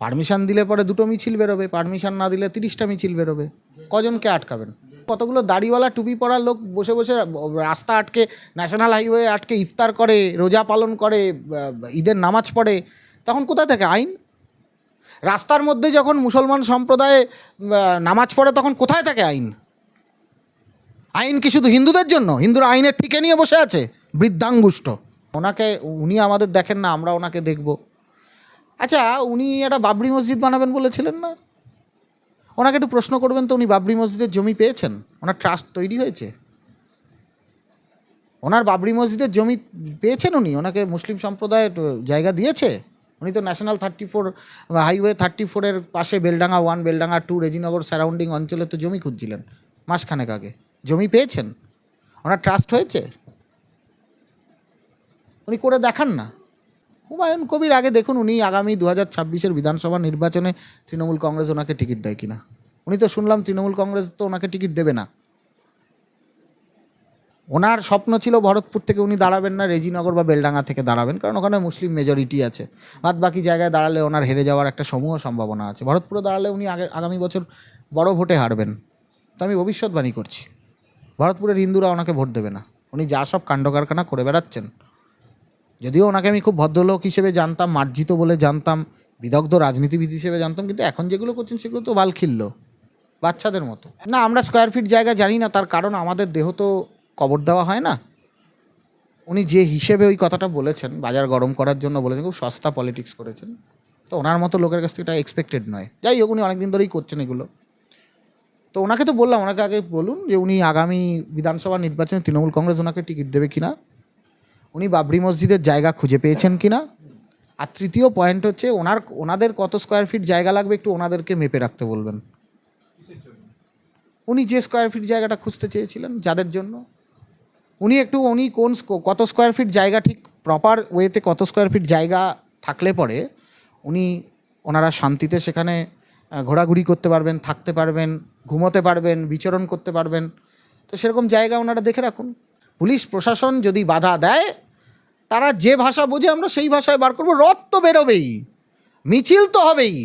Permission দিলে পরে দুটো মিছিল বেরোবে, পারমিশন না দিলে তিরিশটা মিছিল বেরোবে। কজনকে আটকাবেন? কতগুলো দাড়িওয়ালা টুপি পরা লোক বসে বসে রাস্তা আটকে, ন্যাশনাল হাইওয়ে আটকে ইফতার করে, রোজা পালন করে ঈদের নামাজ পড়ে, তখন কোথা থেকে আইন? রাস্তার মধ্যে যখন মুসলমান সম্প্রদায় নামাজ পড়ে, তখন কোথায় থাকে আইন? আইন কি শুধু হিন্দুদের জন্য? হিন্দুরা আইনের ঠিকে নিয়ে বসে আছে বৃদ্ধাঙ্গুষ্ট ওনাকে, উনি আমাদের দেখেন না, আমরা ওনাকে দেখব। আচ্ছা উনি একটা বাবরি মসজিদ বানাবেন বলেছিলেন না? ওনাকে একটু প্রশ্ন করবেন তো, উনি বাবরি মসজিদের জমি পেয়েছেন? ওনার ট্রাস্ট তৈরি হয়েছে? ওনার বাবরি মসজিদের জমি পেয়েছেন উনি? ওনাকে মুসলিম সম্প্রদায়ের জায়গা দিয়েছে? উনি তো national thirty four, highway thirty ফোরের পাশে Beldanga one, Beldanga two, Rejinagar surrounding অঞ্চলে তো জমি খুঁজছিলেন, মাসখানেক আগে। জমি পেয়েছেন? ওনার ট্রাস্ট হয়েছে? উনি করে দেখান না। হুমায়ুন কবির আগে দেখুন, উনি আগামী দু হাজার ছাব্বিশের বিধানসভা নির্বাচনে তৃণমূল কংগ্রেস ওনাকে টিকিট দেয় কিনা। উনি তো শুনলাম তৃণমূল কংগ্রেস তো ওনাকে টিকিট দেবে না। ওনার স্বপ্ন ছিল ভরতপুর থেকে উনি দাঁড়াবেন না, রেজিনগর বা বেলডাঙ্গা থেকে দাঁড়াবেন, কারণ ওখানে মুসলিম মেজরিটি আছে। বাদ বাকি জায়গায় দাঁড়ালে ওনার হেরে যাওয়ার একটা সমূহ সম্ভাবনা আছে। ভরতপুরে দাঁড়ালে উনি আগে আগামী বছর বড় ভোটে হারবেন। তো আমি ভবিষ্যৎবাণী করছি। ভরতপুরের হিন্দুরা ওনাকে ভোট দেবে না। উনি যা সব কাণ্ড কারখানা করে বেড়াচ্ছেন। যদিও ওনাকে আমি খুব ভদ্রলোক হিসেবে জানতাম, মার্জিত বলে জানতাম, বিদগ্ধ রাজনীতিবিদ হিসেবে জানতাম, কিন্তু এখন যেগুলো করছেন সেগুলো তো বাল খিল্ল বাচ্চাদের মতো। না, আমরা স্কোয়ার ফিট জায়গা জানি না, তার কারণ আমাদের দেহ তো কবর দেওয়া হয় না। উনি যে হিসেবে ওই কথাটা বলেছেন, বাজার গরম করার জন্য বলেছেন, খুব সস্তা পলিটিক্স করেছেন, তো ওনার মতো লোকের কাছ থেকে এটা এক্সপেক্টেড নয়। যাই হোক, উনি অনেকদিন ধরেই করছেন এগুলো। তো ওনাকে তো বললাম, ওনাকে আগে বলুন যে উনি আগামী বিধানসভা নির্বাচনে তৃণমূল কংগ্রেস ওনাকে টিকিট দেবে কিনা। উনি বাবরি মসজিদের জায়গা খুঁজে পেয়েছেন কিনা আর তৃতীয় পয়েন্ট হচ্ছে ওনার, ওনাদের কত স্কোয়ার ফিট জায়গা লাগবে একটু ওনাদেরকে মেপে রাখতে বলবেন। উনি যে স্কোয়ার ফিট জায়গাটা খুঁজতে চেয়েছিলেন, যাদের জন্য? উনি একটু, উনি কোন কত স্কোয়ার ফিট জায়গা ঠিক প্রপার ওয়েতে কত স্কোয়ার ফিট জায়গা থাকলে পরে উনি ওনারা শান্তিতে সেখানে ঘোরাঘুরি করতে পারবেন, থাকতে পারবেন, ঘুমোতে পারবেন, বিচরণ করতে পারবেন। তো সেরকম জায়গা ওনারা দেখে রাখুন। পুলিশ প্রশাসন যদি বাধা দেয়, তারা যে ভাষা বোঝে আমরা সেই ভাষায় বার করব। রথ তো বেরোবেই, মিছিল তো হবেই,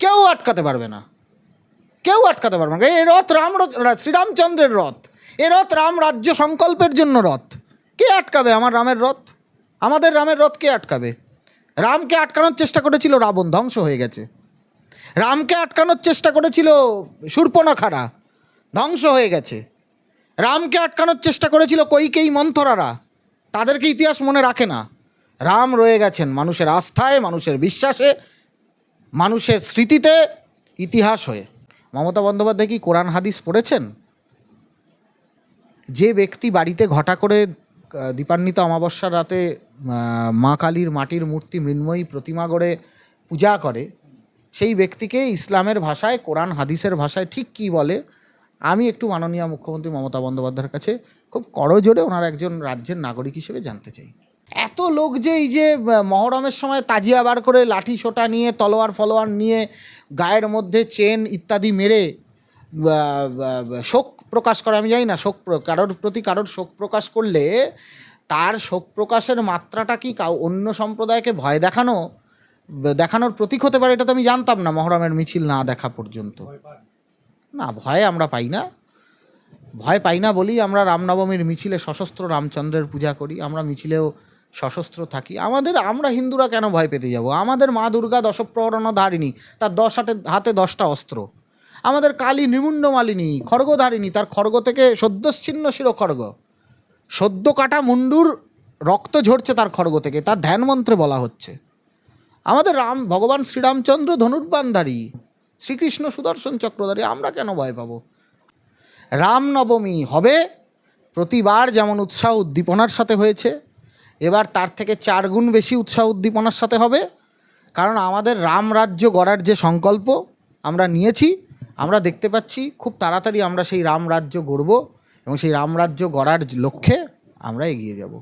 কেউ আটকাতে পারবে না। কেউ আটকাতে পারবে না। এই রথ রাম শ্রীরামচন্দ্রের রথ এ রথ রাম রাজ্য সংকল্পের জন্য রথ। কে আটকাবে আমার রামের রথ? আমাদের রামের রথ কে আটকাবে? রামকে আটকানোর চেষ্টা করেছিল রাবণ, ধ্বংস হয়ে গেছে। রামকে আটকানোর চেষ্টা করেছিল শূর্পণখারা ধ্বংস হয়ে গেছে। রামকে আটকানোর চেষ্টা করেছিল কৈকেয়ী মন্থরারা। তাদেরকে ইতিহাস মনে রাখে না। রাম রয়ে গেছেন মানুষের আস্থায়, মানুষের বিশ্বাসে, মানুষের স্মৃতিতে ইতিহাস হয়ে। মমতা বন্দ্যোপাধ্যায় কি কোরআন, হাদিস পড়েছেন? যে ব্যক্তি বাড়িতে ঘটা করে দীপান্বিত অমাবস্যার রাতে মা কালীর মাটির মূর্তি মৃন্ময়ী প্রতিমা গড়ে পূজা করে, সেই ব্যক্তিকে ইসলামের ভাষায়, কোরআন, হাদিসের ভাষায় ঠিক কী বলে? আমি একটু মাননীয় মুখ্যমন্ত্রী মমতা বন্দ্যোপাধ্যায়ের কাছে খুব করজোরে ওনার একজন রাজ্যের নাগরিক হিসেবে জানতে চাই। এত লোক যে এই যে মহরমের সময় তাজিয়া বার করে লাঠি সোটা নিয়ে, তলোয়ার ফলোয়ার নিয়ে, গায়ের মধ্যে চেন ইত্যাদি মেরে শোক প্রকাশ করে, আমি জানি না, শোক কারোর প্রতি কারোর শোক প্রকাশ করলে তার শোক প্রকাশের মাত্রাটা কি কাউ, অন্য সম্প্রদায়কে ভয় দেখানো, দেখানোর প্রতীক হতে পারে, এটা তো আমি জানতাম না, মহরমের মিছিল না দেখা পর্যন্ত। না, ভয় আমরা পাই না। ভয় পাই না বলি আমরা রামনবমীর মিছিলে সশস্ত্র রামচন্দ্রের পূজা করি, আমরা মিছিলেও সশস্ত্র থাকি। আমাদের, আমরা হিন্দুরা কেন ভয় পেতে যাব? আমাদের মা দুর্গা দশপ্রহরণ ধারিণী তার দশ হাতে হাতে দশটা অস্ত্র। আমাদের কালী নিমুণ্ড মালিনী খড়গধারিণী তার খড়গ থেকে সদ্যচ্ছিন্ন শির খড়গ সদ্য কাটা মুন্ডুর রক্ত ঝরছে তার খড়গ থেকে, তার ধ্যান মন্ত্রে বলা হচ্ছে। আমাদের রাম, ভগবান শ্রীরামচন্দ্র ধনুর্বানধারী শ্রীকৃষ্ণ সুদর্শন চক্রধারী, আমরা কেন ভয় পাবো? রামনবমী হবে, প্রতিবার যেমন উৎসাহ উদ্দীপনার সাথে হয়েছে, এবার তার থেকে চার গুণ বেশি উৎসাহ উদ্দীপনার সাথে হবে, কারণ আমাদের রাম রাজ্য গড়ার যে সংকল্প আমরা নিয়েছি, আমরা দেখতে পাচ্ছি খুব তাড়াতাড়ি আমরা সেই রাম রাজ্য গড়ব এবং সেই রাম রাজ্য গড়ার লক্ষ্যে আমরা এগিয়ে যাব।